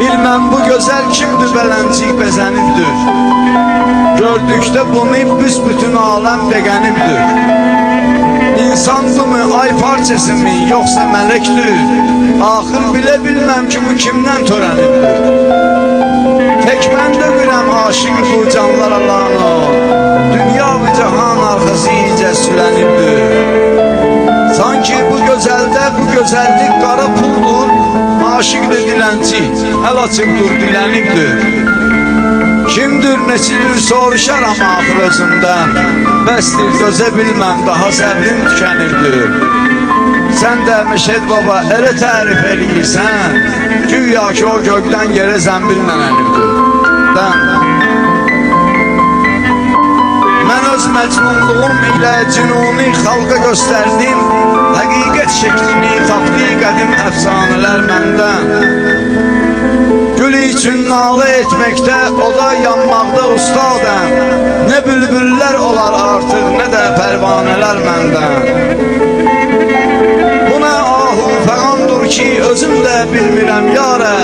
Bilmem bu güzel kimdir beləncik bəzənibdir Gördükdə bunu büsbütün aləm beğenibdir İnsandımı ay parçası mı yoksa melektir Ahır bile bilmem ki bu kimden törənibdir Tek ben de biləm aşık bu canlara lano Dünya ve cahan arkası iyice sülənibdir Sanki bu gözəldə bu gözəllik qara puldur Aşıqdır dilənçi, əl açıbdır dilənibdir. Kimdir neçidir soruşaram axır özümdən Bəsdir dözə bilməm daha səbrim tükənibdir Sən də Məşəd baba elə tərif eləyirsən. Güya ki o gökdən yerə zəmbillə ənibdir Dən öz məcnunluğum ilə cünuni xalqa göstərdim. Həqiqət şəklini əfsanələr məndən Gül üçün nalı etməkdə, o da yanmaqda ustadəm Nə bülbüllər olar artıq, nə də pərvanələr məndən Bu nə ahu fəqandır ki, özüm də bilmirəm yarə